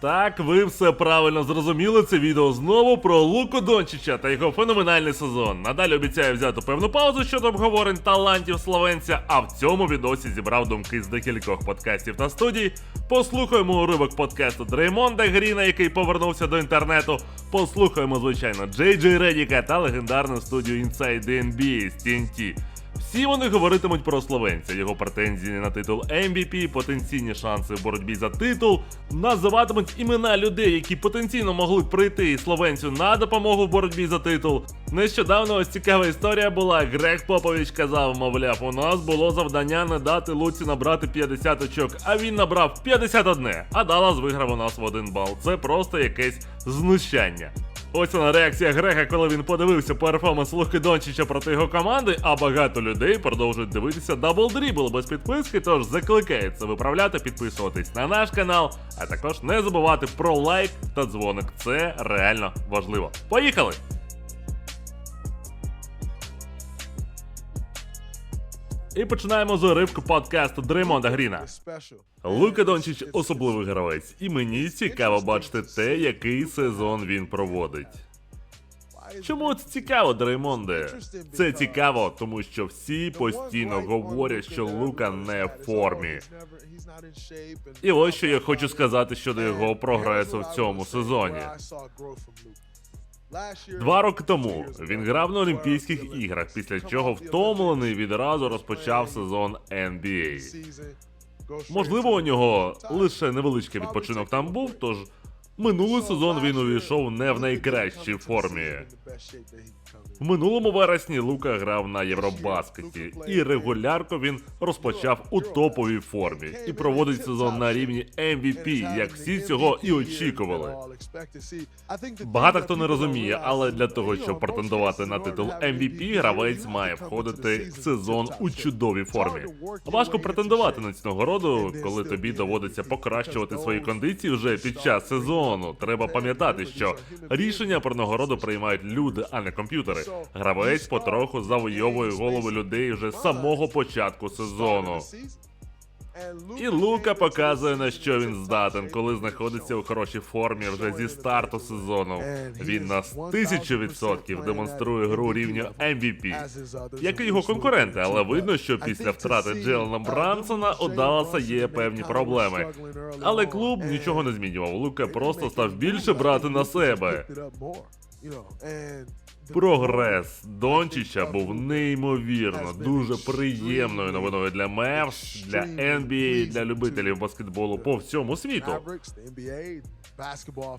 Так, ви все правильно зрозуміли. Це відео знову про Луку Дончича та його феноменальний сезон. Надалі обіцяю взяти певну паузу щодо обговорень талантів словенця, а в цьому відосі зібрав думки з декількох подкастів та студій. Послухаємо уривок подкасту Дреймонда Гріна, який повернувся до інтернету. Послухаємо, звичайно, Джей Джей Редіка та легендарну студію Inside the NBA з TNT. Всі вони говоритимуть про словенця, його претензії на титул MVP, потенційні шанси в боротьбі за титул, називатимуть імена людей, які потенційно могли прийти словенцю на допомогу в боротьбі за титул. Нещодавно ось цікава історія була. Грег Попович казав, мовляв, у нас було завдання не дати Луці набрати 50 очок, а він набрав 51, а Даллас виграв у нас в один бал. Це просто якесь знущання. Ось вона реакція Грега, коли він подивився перформанс Луки Дончича проти його команди, а багато людей продовжують дивитися дабл дрібл без підписки, тож закликається виправляти, підписуватись на наш канал, а також не забувати про лайк та дзвоник. Це реально важливо. Поїхали! І починаємо з уривку подкасту Дреймонда Гріна. Лука Дончич особливий гравець, і мені цікаво бачити те, який сезон він проводить. Чому це цікаво, Дреймонде? Це цікаво, тому що всі постійно говорять, що Лука не в формі. І ось що я хочу сказати щодо його прогресу в цьому сезоні. Два роки тому він грав на Олімпійських іграх, після чого втомлений відразу розпочав сезон NBA. Можливо, у нього лише невеличкий відпочинок там був, тож минулий сезон він увійшов не в найкращій формі. В минулому вересні Лука грав на Євробаскеті, і регулярко він розпочав у топовій формі і проводить сезон на рівні MVP, як всі цього і очікували. Багато хто не розуміє, але для того, щоб претендувати на титул MVP, гравець має входити в сезон у чудовій формі. Важко претендувати на цю нагороду, коли тобі доводиться покращувати свої кондиції вже під час сезону. Треба пам'ятати, що рішення про нагороду приймають люди, а не комп'ютери. Гравець потроху завойовує голови людей вже з самого початку сезону. І Лука показує на що він здатен, коли знаходиться у хорошій формі вже зі старту сезону. Він на тисячу відсотків демонструє гру рівня MVP, як і його конкуренти, але видно, що після втрати Джелена Брансона у Далласа є певні проблеми. Але клуб нічого не змінював. Лука просто став більше брати на себе. Прогрес Дончича був неймовірно, дуже приємною новиною для Мевс, для NBA, для любителів баскетболу по всьому світу.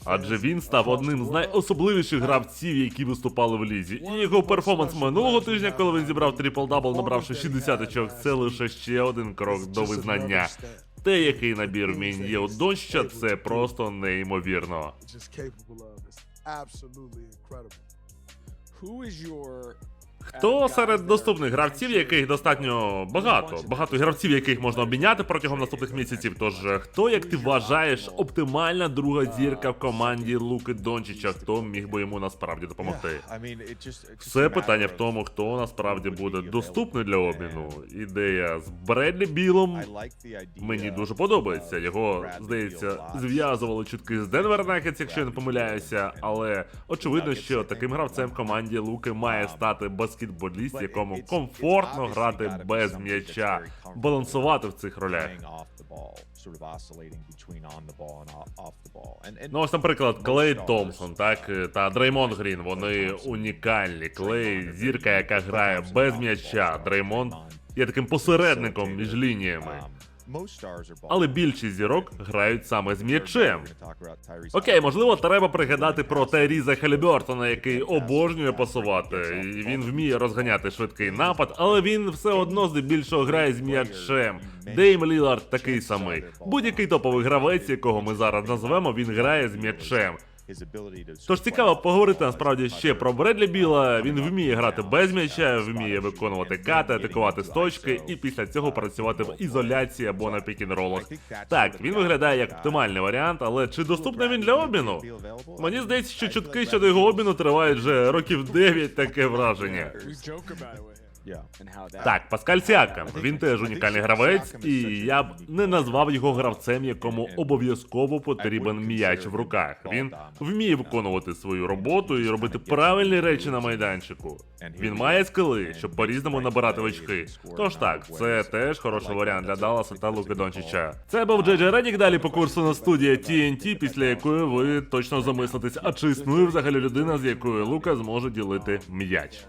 Адже він став одним з найособливіших гравців, які виступали в лізі. І його перформанс минулого тижня, коли він зібрав трипл-дабл, набравши 60 очок, це лише ще один крок до визнання. Те, який набір вмінь є у Дончича, це просто неймовірно. absolutely incredible. Who is your Хто серед доступних гравців, яких достатньо багато, багато гравців, яких можна обміняти протягом наступних місяців. Тож хто, як ти вважаєш, оптимальна друга зірка в команді Луки Дончича? Хто міг би йому насправді допомогти? Все питання в тому, хто насправді буде доступний для обміну. Ідея з Бредлі Білом мені дуже подобається. Його здається, зв'язували чутки з Денвер Наггетс, якщо я не помиляюся. Але очевидно, що таким гравцем в команді Луки має стати баскетболіст, якому комфортно грати без м'яча, балансувати в цих ролях. Ну, ось, наприклад, Клей Томпсон, так та Дреймон Грін. Вони унікальні. Клей зірка, яка грає без м'яча. Дреймон є таким посередником між лініями. Але більшість зірок грають саме з м'ячем. Окей, можливо, треба пригадати про Тайріза Халібертона, який обожнює пасувати. І Він вміє розганяти швидкий напад, але він все одно здебільшого грає з м'ячем. Дейм Лілард такий самий. Будь-який топовий гравець, якого ми зараз назвемо, він грає з м'ячем. Тож цікаво поговорити насправді ще про Бредлі Біла. Він вміє грати без м'яча, вміє виконувати кати, атакувати з точки, і після цього працювати в ізоляції або на пікінролах. Так, він виглядає як оптимальний варіант, але чи доступний він для обміну? Мені здається, що чутки щодо його обміну тривають вже років 9 таке враження. Так, Паскаль Сіакам. Він теж унікальний гравець, і я б не назвав його гравцем, якому обов'язково потрібен м'яч в руках. Він вміє виконувати свою роботу і робити правильні речі на майданчику. Він має скили, щоб по-різному набирати очки. Тож так, це теж хороший варіант для Далласа та Луки Дончича. Це був Джей Джей Редік, далі по курсу на студія TNT, після якої ви точно замислитесь, а чи існує взагалі людина, з якою Лука зможе ділити м'яч.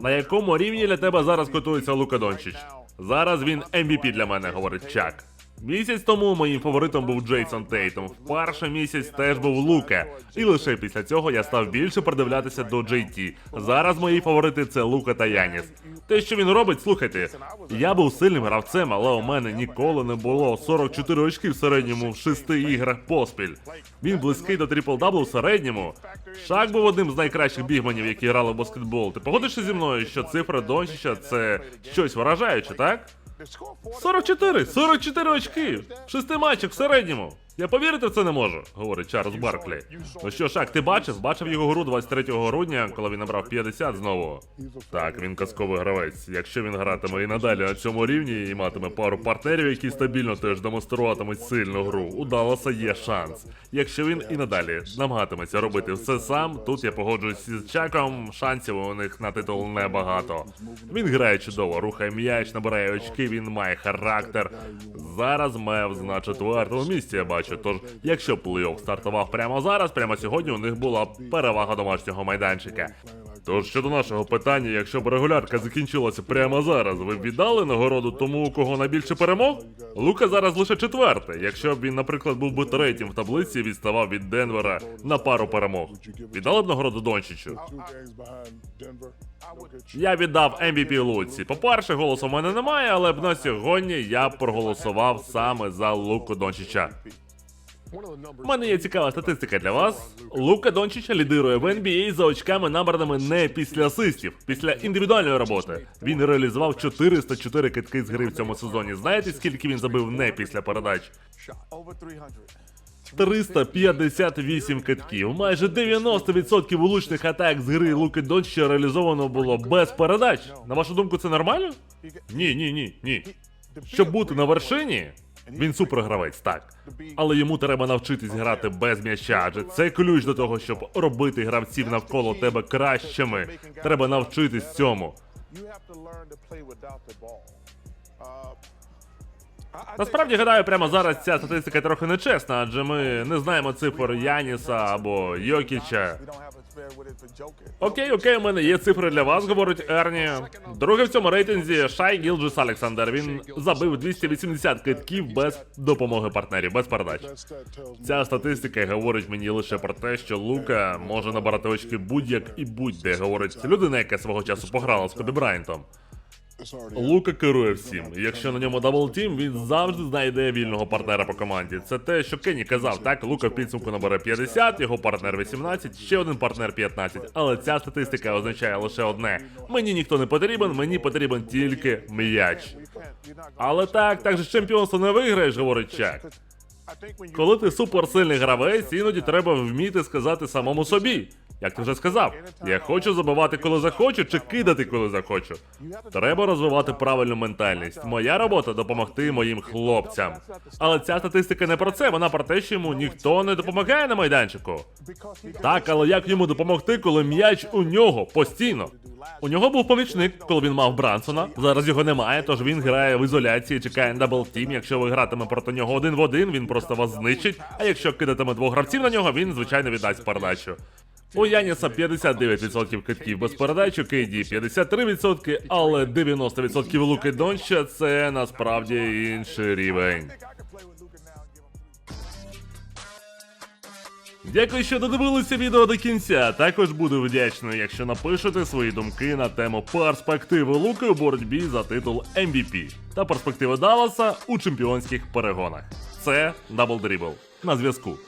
На якому рівні для тебе зараз котується Лука Дончич? Зараз він MVP для мене, говорить Чак. Місяць тому моїм фаворитом був Джейсон Тейтом. В перший місяць теж був Лука. І лише після цього я став більше придивлятися до JT. Зараз мої фаворити це Лука та Яніс. Те, що він робить, слухайте, я був сильним гравцем, але у мене ніколи не було 44 очки в середньому в шести іграх поспіль. Він близький до трипл-даблу в середньому. Шак був одним з найкращих бігманів, які грали в баскетбол. Ти погодишся зі мною, що цифра Дончича це щось вражаюче, так? 44! 44 очки! В шести матчах в середньому. Я повірити в це не можу, говорить Чарльз Барклі. Ну що, Шак, ти бачив? Бачив його гру 23 грудня, коли він набрав 50 знову. Так, він казковий гравець. Якщо він гратиме і надалі на цьому рівні і матиме пару партнерів, які стабільно теж демонструватимуть сильну гру, у Далласа є шанс. Якщо він і надалі намагатиметься робити все сам, тут я погоджуюсь з Чаком, шансів у них на титул небагато. Він грає чудово, рухає м'яч, набирає очки, він має характер. Зараз Мев на четвертому місці я бачу. Тож, якщо плей-офф стартував прямо зараз, прямо сьогодні у них була перевага домашнього майданчика. Тож щодо нашого питання, якщо б регулярка закінчилася прямо зараз, ви б віддали нагороду тому, у кого найбільше перемог? Лука зараз лише четвертий. Якщо б він, наприклад, був би третім в таблиці, відставав від Денвера на пару перемог. Віддали б нагороду Дончичу? Я віддав MVP Луці. По-перше, голосу в мене немає, але б на сьогодні я проголосував саме за Луку Дончича. У мене є цікава статистика для вас. Лука Дончича лідирує в NBA за очками набраними не після асистів, після індивідуальної роботи. Він реалізував 404 китки з гри в цьому сезоні. Знаєте, скільки він забив не після передач? 358 китків. Майже 90% влучних атак з гри Луки Дончича реалізовано було без передач. На вашу думку, це нормально? Ні, ні, ні, ні. Щоб бути на вершині, він супергравець, так. Але йому треба навчитись грати без м'яча, адже це ключ до того, щоб робити гравців навколо тебе кращими. Треба навчитись цьому. Насправді гадаю, прямо зараз ця статистика трохи нечесна, адже ми не знаємо цифр Яніса або Йокіча. Окей, окей, у мене є цифри для вас, говорить Ерні. Другий в цьому рейтинзі Шай Гілджес Олександр. Він забив 280 китків без допомоги партнерів, без передач. Ця статистика говорить мені лише про те, що Лука може набирати очки будь-як і будь-де, говорить людина, яка свого часу пограла з Кобі Брайантом. Лука керує всім. Якщо на ньому даблтім, він завжди знайде вільного партнера по команді. Це те, що Кенні казав, так? Лука в підсумку набере 50, його партнер 18, ще один партнер 15. Але ця статистика означає лише одне: мені ніхто не потрібен, мені потрібен тільки м'яч. Але так, так же з чемпіонства не виграєш, говорить Чак. Коли ти суперсильний гравець, іноді треба вміти сказати самому собі. Як ти вже сказав, я хочу забивати, коли захочу, чи кидати, коли захочу. Треба розвивати правильну ментальність. Моя робота допомогти моїм хлопцям. Але ця статистика не про це, вона про те, що йому ніхто не допомагає на майданчику. Так, але як йому допомогти, коли м'яч у нього постійно? У нього був помічник, коли він мав Брансона. Зараз його немає, тож він грає в ізоляції, чекає на даблтім. Якщо ви гратиме проти нього один в один, він просто вас знищить. А якщо кидатиме двох гравців на нього, він звичайно віддасть передачу. У Яніса 59% китків без передачі, Кейді 53%, але 90% Луки Донча це насправді інший рівень. Дякую, що додивилися відео до кінця. Також буду вдячний, якщо напишете свої думки на тему перспективи Луки у боротьбі за титул MVP та перспективи Далласа у чемпіонських перегонах. Це Double Dribble. На зв'язку.